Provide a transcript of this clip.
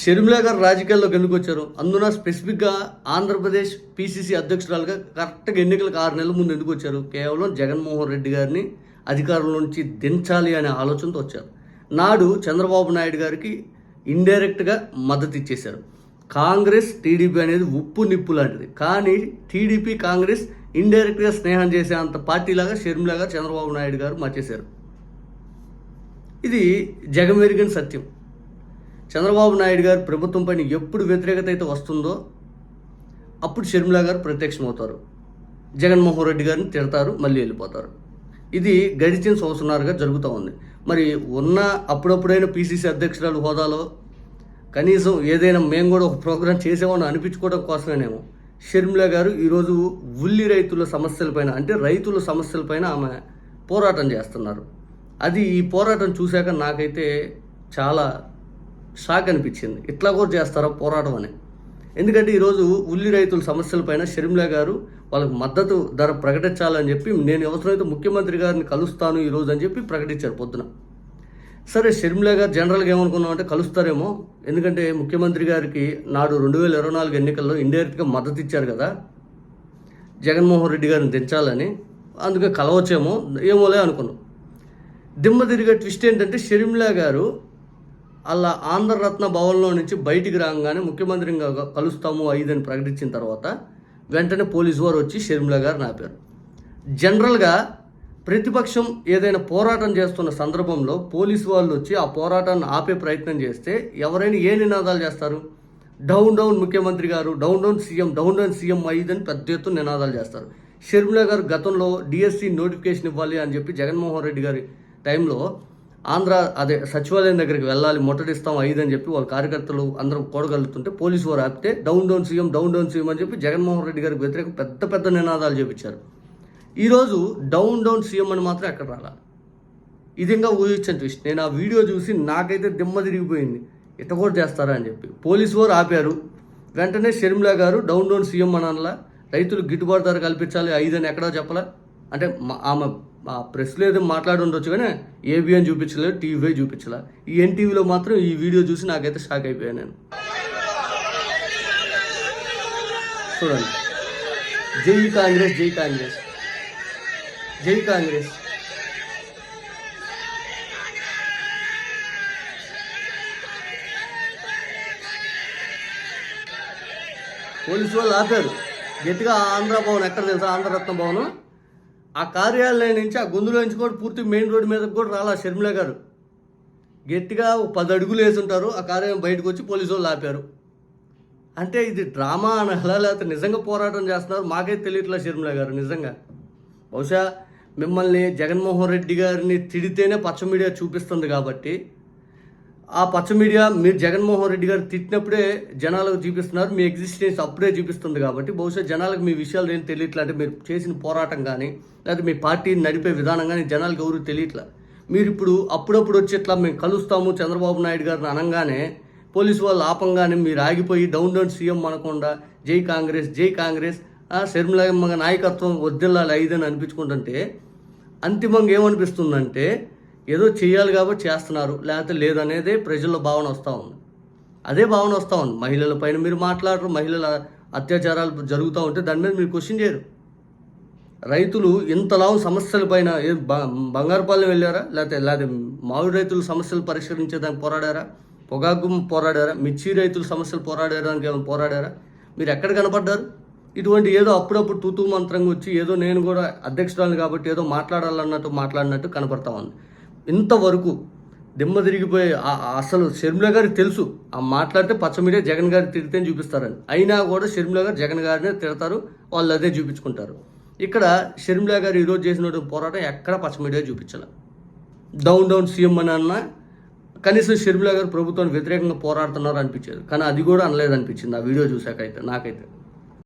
షర్మిలా గారు రాజకీయాల్లోకి ఎందుకు వచ్చారు? అందున స్పెసిఫిక్గా ఆంధ్రప్రదేశ్ పీసీసీ అధ్యక్షురాలుగా కరెక్ట్గా ఎన్నికలకు ఆరు నెలల ముందు ఎందుకు వచ్చారు? కేవలం జగన్మోహన్ రెడ్డి గారిని అధికారంలో నుంచి దించాలి అనే ఆలోచనతో వచ్చారు. నాడు చంద్రబాబు నాయుడు గారికి ఇండైరెక్ట్గా మద్దతు ఇచ్చేశారు. కాంగ్రెస్ టీడీపీ అనేది ఉప్పు నిప్పు లాంటిది. కానీ టీడీపీ కాంగ్రెస్ ఇండైరెక్ట్గా స్నేహం చేసే అంత పార్టీలాగా షర్మిల గారు చంద్రబాబు నాయుడు గారు మార్చేశారు. ఇది జగమెరిగిన సత్యం. చంద్రబాబు నాయుడు గారు ప్రభుత్వం పైన ఎప్పుడు వ్యతిరేకత అయితే వస్తుందో అప్పుడు షర్మిల గారు ప్రత్యక్షమవుతారు. జగన్మోహన్ రెడ్డి గారిని తిడతారు మళ్ళీ వెళ్ళిపోతారు. ఇది గడిచిన సంవత్సరాలుగా జరుగుతూ ఉంది. మరి ఉన్న అప్పుడప్పుడైనా పీసీసీ అధ్యక్షురాలు హోదాలో కనీసం ఏదైనా మేము కూడా ఒక ప్రోగ్రాం చేసేవాడిని అనిపించుకోవడం కోసమేనేమో. షర్మిల గారు ఈరోజు ఉల్లి రైతుల సమస్యలపైన అంటే రైతుల సమస్యలపైన ఆమె పోరాటం చేస్తున్నారు. అది ఈ పోరాటం చూశాక నాకైతే చాలా షాక్ అనిపించింది ఇట్లా కూడా చేస్తారా పోరాటం అని. ఎందుకంటే ఈరోజు ఉల్లి రైతుల సమస్యలపైన షర్మిలా గారు వాళ్ళకి మద్దతు ధర ప్రకటించాలని చెప్పి నేను అవసరమైతే ముఖ్యమంత్రి గారిని కలుస్తాను ఈరోజు అని చెప్పి ప్రకటించారు పొద్దున. సరే షర్మిల గారు జనరల్గా ఏమనుకున్నాం అంటే కలుస్తారేమో. ఎందుకంటే ముఖ్యమంత్రి గారికి నాడు రెండు వేల ఇరవై నాలుగు ఎన్నికల్లో ఇండైరెక్ట్గా మద్దతు ఇచ్చారు కదా. జగన్మోహన్ రెడ్డి గారిని దించాలని అందుకే కలవచ్చేమో ఏమోలే అనుకున్నాం. దిమ్మ తిరిగే ట్విస్ట్ ఏంటంటే షర్మిల గారు అలా ఆంధ్రరత్న భవన్లో నుంచి బయటికి రాగానే ముఖ్యమంత్రిని కలుస్తాము ఐదని ప్రకటించిన తర్వాత వెంటనే పోలీసు వారు వచ్చి షర్మిల గారిని ఆపారు. జనరల్గా ప్రతిపక్షం ఏదైనా పోరాటం చేస్తున్న సందర్భంలో పోలీసు వాళ్ళు వచ్చి ఆ పోరాటాన్ని ఆపే ప్రయత్నం చేస్తే ఎవరైనా ఏ నినాదాలు చేస్తారు? డౌన్ డౌన్ ముఖ్యమంత్రి గారు down down CM down down CM ఐదని పెద్ద ఎత్తున నినాదాలు చేస్తారు. షర్మిల గారు గతంలో డిఎస్సి నోటిఫికేషన్ ఇవ్వాలి అని చెప్పి జగన్మోహన్ రెడ్డి గారి టైంలో ఆంధ్ర అదే సచివాలయం దగ్గరికి వెళ్ళాలి ముట్టడిస్తాం ఐదు అని చెప్పి వాళ్ళ కార్యకర్తలు అందరం కూడగలుగుతుంటే పోలీసు వారు ఆపితే down down CM down down CM అని చెప్పి జగన్మోహన్ రెడ్డి గారికి వ్యతిరేకం పెద్ద పెద్ద నినాదాలు చేపించారు. ఈరోజు డౌన్ డౌన్ సీఎం అని మాత్రం ఎక్కడ రాలా? ఇది ఇంకా ఊహించని ట్విస్ట్ నేను ఆ వీడియో చూసి నాకైతే దిమ్మ తిరిగిపోయింది. ఇట్ట కూడా చేస్తారా అని చెప్పి. పోలీసు వారు ఆపారు. వెంటనే షర్మిల గారు డౌన్ డౌన్ సీఎం అనలా? రైతులు గిట్టుబాటు ధర కల్పించాలి ఐదని ఎక్కడో చెప్పలా? అంటే మా- ఆమె ప్రెస్లో ఏదో మాట్లాడి ఉండొచ్చు కానీ ఏబిఎన్ చూపించలేదు టీవీ చూపించలే ఈ ఎన్టీవీలో మాత్రం ఈ వీడియో చూసి నాకైతే షాక్ అయిపోయాను నేను. చూడండి. జై కాంగ్రెస్ జై కాంగ్రెస్. జై కాంగ్రెస్. పోలీసు వాళ్ళు ఆపారు. గట్టిగా ఆంధ్ర భవన్ ఎక్కడ తెలుసా? ఆంధ్రరత్న భవన్. ఆ కార్యాలయం నుంచి ఆ గొంతులో నుంచి కూడా పూర్తి మెయిన్ రోడ్ మీదకి కూడా రాలా షర్మిల గారు. గట్టిగా పది అడుగులు వేసి ఉంటారు ఆ కార్యాలయం బయటకు వచ్చి పోలీసు వాళ్ళు ఆపారు. అంటే ఇది డ్రామా అనాలా లేకపోతే నిజంగా పోరాటం చేస్తున్నారు? మాకైతే తెలియట్లా షర్మిల గారు నిజంగా. బహుశా మిమ్మల్ని జగన్మోహన్ రెడ్డి గారిని తిడితేనే పచ్చ మీడియా చూపిస్తుంది కాబట్టి ఆ పచ్చ మీడియా మీరు జగన్మోహన్ రెడ్డి గారు తిట్టినప్పుడే జనాలకు చూపిస్తున్నారు మీ ఎగ్జిస్టెన్స్ అప్పుడే చూపిస్తుంది కాబట్టి బహుశా జనాలకు మీ విషయాలు ఏం తెలియట్లా. మీరు చేసిన పోరాటం కానీ లేకపోతే మీ పార్టీని నడిపే విధానం కానీ జనాలకు ఎవరు తెలియట్లా. మీరు ఇప్పుడు అప్పుడప్పుడు వచ్చి ఇట్లా మేము కలుస్తాము చంద్రబాబు నాయుడు గారిని అనగానే పోలీసు వాళ్ళు ఆపంగానే మీరు ఆగిపోయి డౌన్ డౌన్ సీఎం అనకుండా జై కాంగ్రెస్ జై కాంగ్రెస్ ఆ, శర్మిలమ్మ నాయకత్వం వద్దిల్లాలి ఐదని అనిపించుకుంటుంటే అంతిమంగా ఏమనిపిస్తుందంటే ఏదో చేయాలి కాబట్టి చేస్తున్నారు లేకపోతే లేదనేదే ప్రజల్లో భావన వస్తూ ఉంది. అదే భావన వస్తూ ఉంది. మహిళల పైన మీరు మాట్లాడరు మహిళల అత్యాచారాలు జరుగుతూ ఉంటే దాని మీద మీరు క్వశ్చన్ చేయరు. రైతులు ఇంతలా సమస్యల పైన ఏ బంగారుపాలెం వెళ్ళారా? లేకపోతే లేకపోతే మామిడి రైతుల సమస్యలు పరిష్కరించేదానికి పోరాడారా? పొగాకు పోరాడారా? మిర్చి రైతుల సమస్యలు పోరాడడానికి ఏమైనా పోరాడారా? మీరు ఎక్కడ కనపడ్డారు? ఇటువంటి ఏదో అప్పుడప్పుడు తూతూ మంత్రంగా వచ్చి ఏదో నేను కూడా అధ్యక్షురాలు కాబట్టి ఏదో మాట్లాడాలన్నట్టు మాట్లాడినట్టు కనపడతా ఉంది. ఇంతవరకు దిమ్మ తిరిగిపోయి అసలు షర్మిల గారికి తెలుసు. ఆ మాట్లాడితే పచ్చ మీడియా జగన్ గారి తిరిగితే చూపిస్తారని. అయినా కూడా షర్మిల గారు జగన్ గారినే తిడతారు వాళ్ళు అదే చూపించుకుంటారు. ఇక్కడ షర్మిల గారు ఈరోజు చేసిన పోరాటం ఎక్కడ పచ్చ మీడియా చూపించాల. డౌన్ డౌన్ సీఎం అని అన్న కనీసం షర్మిల గారు ప్రభుత్వానికి వ్యతిరేకంగా పోరాడుతున్నారు అనిపించేది కానీ అది కూడా అనలేదు అనిపించింది ఆ వీడియో చూశాక అయితే నాకైతే.